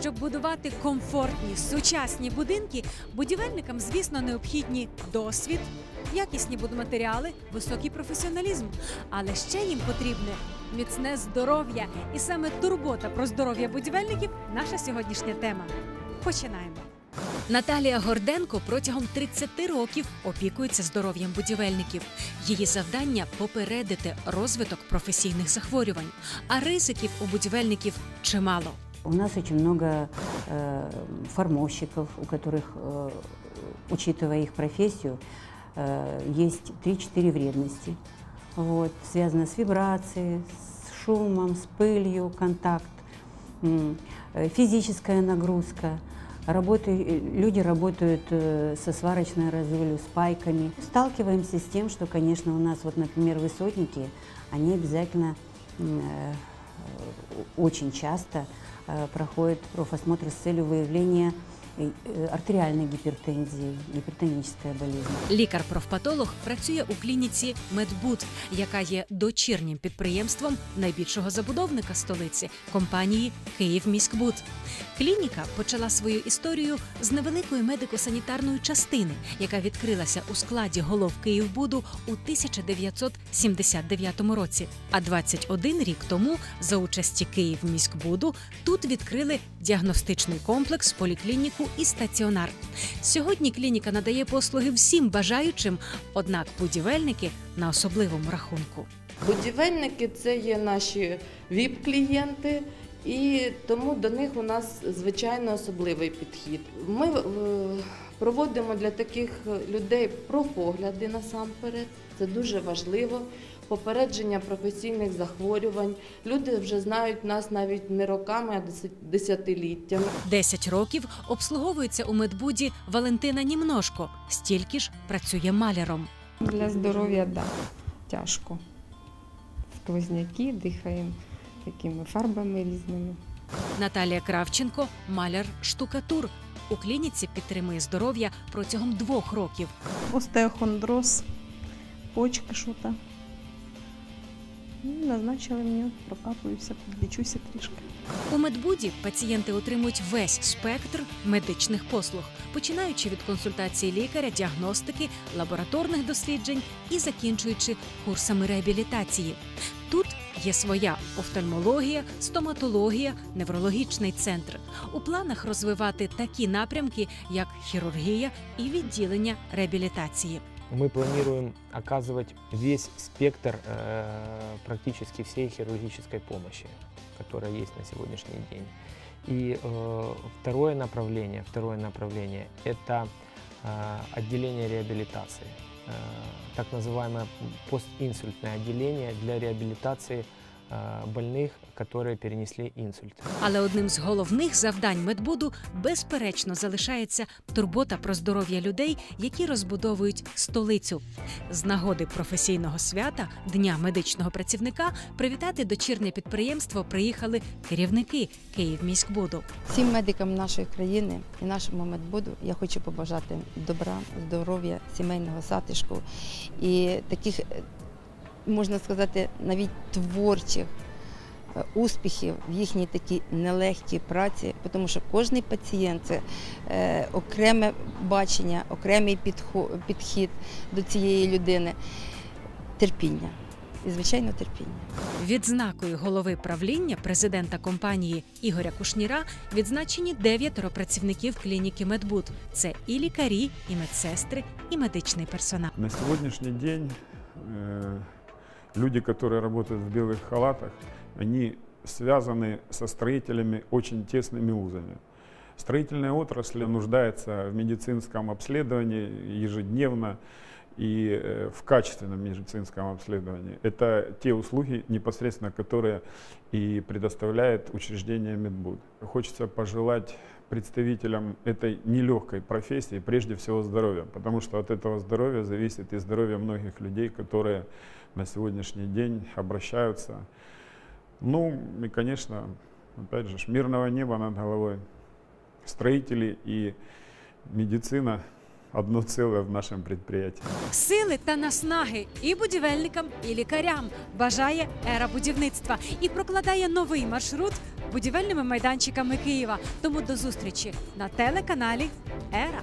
Щоб будувати комфортні сучасні будинки, будівельникам, звісно, необхідні досвід, якісні будматеріали, високий професіоналізм. Але ще їм потрібне міцне здоров'я. І саме турбота про здоров'я будівельників наша сьогоднішня тема. Починаємо. Наталія Горденко протягом 30 років опікується здоров'ям будівельників. Її завдання попередити розвиток професійних захворювань, а ризиків у будівельників чимало. У нас очень много э, формовщиков, у которых, э, учитывая их профессию, э, есть 3-4 вредности. Вот, связано с вибрацией, с шумом, с пылью, контакт, э, физическая нагрузка. Работы, э, люди работают э, со сварочной разулью, с пайками. Сталкиваемся с тем, что, конечно, у нас, вот, например, высотники, они обязательно э, очень часто проходит проходят профосмотр с целью выявления э, артериальной гипертензии, гипертоническая болезнь. Лікар-профпатолог працює у клініці Медбуд, яка є дочірнім підприємством найбільшого забудовника столиці компанії Київміськбуд. Клініка почала свою історію з невеликої медико-санітарної частини, яка відкрилася у складі голов Київбуду у 1979 році. А 21 рік тому, за участі Київміськбуду, тут відкрили діагностичний комплекс, поліклініку і стаціонар. Сьогодні клініка надає послуги всім бажаючим, однак будівельники на особливому рахунку. Будівельники це є наші ВІП-клієнти, і тому до них у нас звичайно особливий підхід. Ми е, проводимо для таких людей профогляди насамперед. Це дуже важливо. Попередження професійних захворювань. Люди вже знають нас навіть не роками, а десят- десятиліттями. 10 років обслуговується у медбуді Валентина Німножко, стільки ж працює маляром. Для здоров'я да, тяжко. Сквозняки, дихаємо такими фарбами різними. Наталія Кравченко маляр-штукатур. У клініці підтримує здоров'я протягом двох років. остеохондроз, почка що-то. Ну, Назначили мені, прокапуюся, підлічуся трішки. У медбуді пацієнти отримують весь спектр медичних послуг, починаючи від консультації лікаря, діагностики, лабораторних досліджень і закінчуючи курсами реабілітації. Тут є своя офтальмологія, стоматологія, неврологічний центр. У планах розвивати такі напрямки, як хірургія і відділення реабілітації. Мы планируем оказывать весь спектр э, практически всей хирургической помощи, которая есть на сегодняшний день. И э, второе направление, второе направление – это э, отделение реабилитации, э, так называемое постинсультное отделение для реабилитации э, больных, которые перенесли инсульт. Але одним з головних завдань медбуду безперечно залишається турбота про здоров'я людей, які розбудовують столицю. З нагоди професійного свята Дня медичного працівника привітати дочірнє підприємство приїхали керівники Київміськбуду. Всім медикам нашої країни і нашому медбуду я хочу побажати добра, здоров'я, сімейного затишку і таких, е, можна сказати, навіть творчих е, успіхів в їхній такій нелегкій праці, тому що кожний пацієнт це е, окреме бачення, окремий підхід до цієї людини, терпіння і, звичайно, терпіння. Відзнакою голови правління президента компанії Ігоря Кушніра відзначені дев'ятеро працівників клініки Медбуд. Це і лікарі, і медсестри, і медичний персонал. На сегодняшний день э, люди, которые работают в белых халатах, они связаны со строителями очень тесными узами. Строительная отрасль нуждается в медицинском обследовании ежедневно и э, в качественном медицинском обследовании. Это те услуги, непосредственно которые и предоставляет учреждение Медбуд. Хочется пожелать представителям этой нелегкой профессии прежде всего здоровья, потому что от этого здоровья зависит и здоровье многих людей, которые на сегодняшний день обращаются. Ну и, конечно, опять же, ж, мирного неба над головой. Строители и медицина одно целое в нашем предприятии. Сили та наснаги і будівельникам, і лікарям бажає ера будівництва і прокладає новий маршрут будівельними майданчиками Києва. Тому до зустрічі на телеканалі Ера.